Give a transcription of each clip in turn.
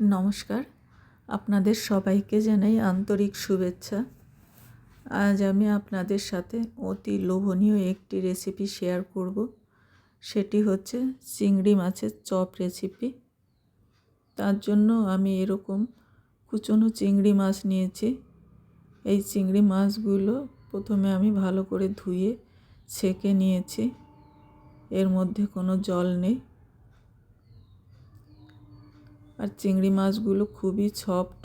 নমস্কার। আপনাদের সবাইকে জানাই আন্তরিক শুভেচ্ছা। আজ আমি আপনাদের সাথে অতি লোভনীয় একটি রেসিপি শেয়ার করব। সেটি হচ্ছে চিংড়ি মাছের চপ রেসিপি তার জন্য আমি এরকম কুচনো চিংড়ি মাছ নিয়েছি। এই চিংড়ি মাছগুলো প্রথমে আমি ভালো করে ধুয়ে ছেঁকে নিয়েছি। এর মধ্যে কোনো জল নেই। আর চিংড়ি মাছগুলো খুবই সফট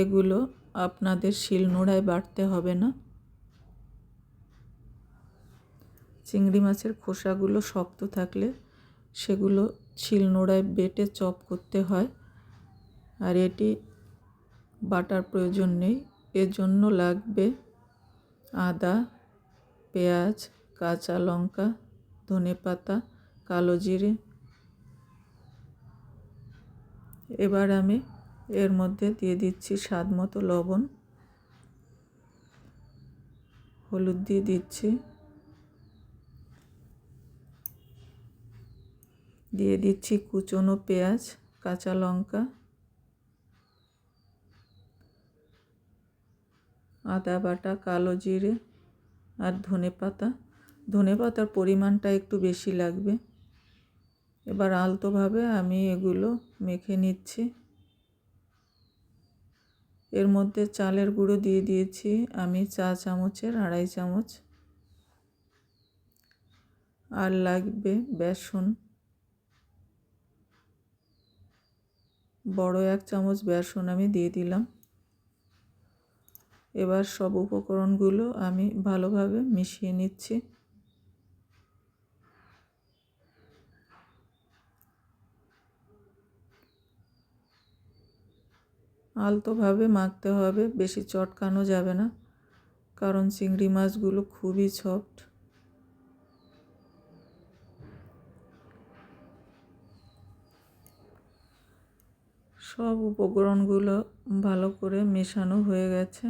এগুলো আপনাদের শিলনোড়ায় বাটতে হবে না। চিংড়ি মাছের খোসাগুলো শক্ত থাকলে সেগুলো শিলনোড়ায় বেটে চপ করতে হয়। আর এটি বাটার প্রয়োজন নেই এর জন্য লাগবে আদা, পেঁয়াজ, কাঁচা লঙ্কা ধনে পাতা কালো জিরে এবার আমি এর মধ্যে দিয়ে দিচ্ছি স্বাদ মতো লবণ। হলুদ দিয়ে দিচ্ছি। দিয়ে দিচ্ছি কুচনো পেঁয়াজ, কাঁচা লঙ্কা, আদা বাটা, কালো জিরে আর ধনে পাতা ধনে পাতার পরিমাণটা একটু বেশি লাগবে। এবার আলতোভাবে আমি এগুলো মেখে নিচ্ছি। এর মধ্যে চালের গুঁড়ো দিয়ে দিয়েছি আমি চা চামচের, আড়াই চামচ। আর লাগবে বেসন। বড় এক চামচ বেসন আমি দিয়ে দিলাম। এবার সব উপকরণগুলো আমি ভালোভাবে মিশিয়ে নিচ্ছি। আলতোভাবে মাখতে হবে, বেশি চটকানো যাবে না, কারণ চিংড়ি মাছগুলো খুবই সফট। সব উপকরণগুলো ভালো করে মেশানো হয়ে গেছে।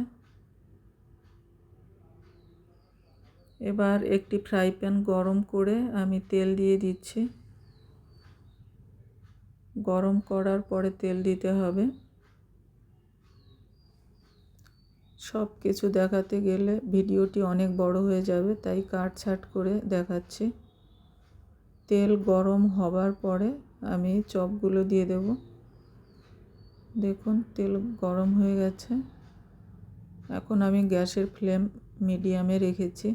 এবার একটি ফ্রাই প্যান গরম করে আমি তেল দিয়ে দিচ্ছি। গরম করার পরে তেল দিতে হবে। সব কিছু দেখাতে গেলে ভিডিওটি অনেক বড় হয়ে যাবে, তাই কাটছাট করে দেখাচ্ছি। তেল গরম হবার পরে আমি চপগুলো দিয়ে দেব। দেখুন, তেল গরম হয়ে গেছে। এখন আমি গ্যাসের ফ্লেম মিডিয়ামে রেখেছি।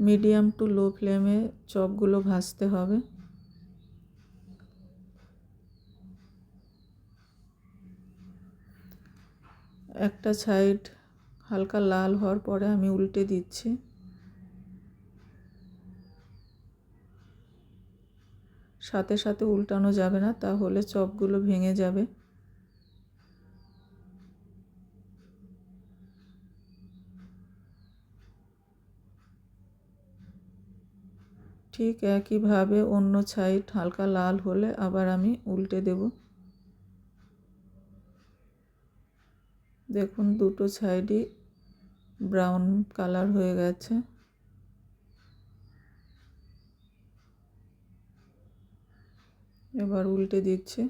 মিডিয়াম টু লো ফ্লেমে চপগুলো ভাজতে হবে। একটা সাইড হালকা লাল হওয়ার পরে আমি উল্টে দিচ্ছি। সাথে সাথে উল্টানো যাবে না, তাহলে চপগুলো ভেঙে যাবে। ঠিক একইভাবে অন্য সাইড হালকা লাল হলে আবার আমি উল্টে দেবো। দেখুন, দুটো সাইডই ব্রাউন কালার হয়ে গেছে। এবার উল্টে দিচ্ছে।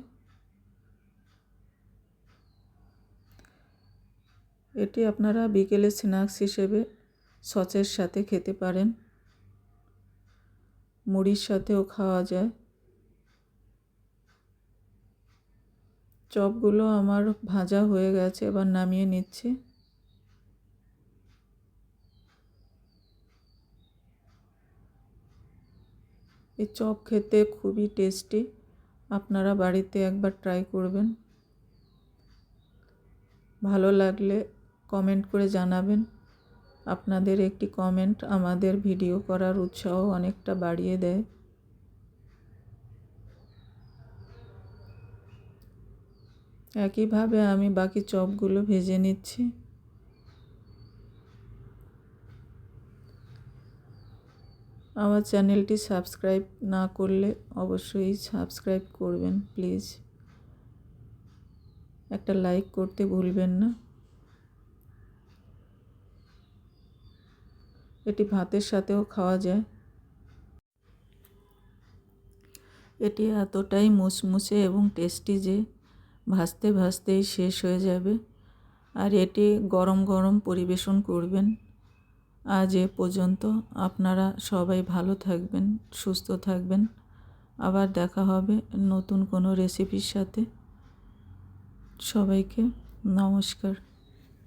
এটি আপনারা বিকেলে স্ন্যাক্স হিসেবে সচের সাথে খেতে পারেন। মুড়ির সাথেও খাওয়া যায়। চপগুলো আমার ভাজা হয়ে গেছে, এবার নামিয়ে নিচ্ছি। এই চপ খেতে খুবই টেস্টি, আপনারা বাড়িতে একবার ট্রাই করবেন। ভালো লাগলে কমেন্ট করে জানাবেন। আপনাদের একটি কমেন্ট আমাদের ভিডিও করার উৎসাহ অনেকটা বাড়িয়ে দেয়। একইভাবে আমি বাকি চপগুলো ভেজে নিচ্ছি। আমার চ্যানেলটি সাবস্ক্রাইব না করলে অবশ্যই সাবস্ক্রাইব করবেন, প্লিজ। একটা লাইক করতে ভুলবেন না। এটি ভাতের সাথেও খাওয়া যায়। এটি এতটাই মুচমুচে এবং টেস্টি যে ভাজতে ভাজতেই শেষ হয়ে যাবে। আর এটি গরম গরম পরিবেশন করবেন। আজ এ পর্যন্ত আপনারা সবাই ভালো থাকবেন, সুস্থ থাকবেন। আবার দেখা হবে নতুন কোনো রেসিপির সাথে। সবাইকে নমস্কার।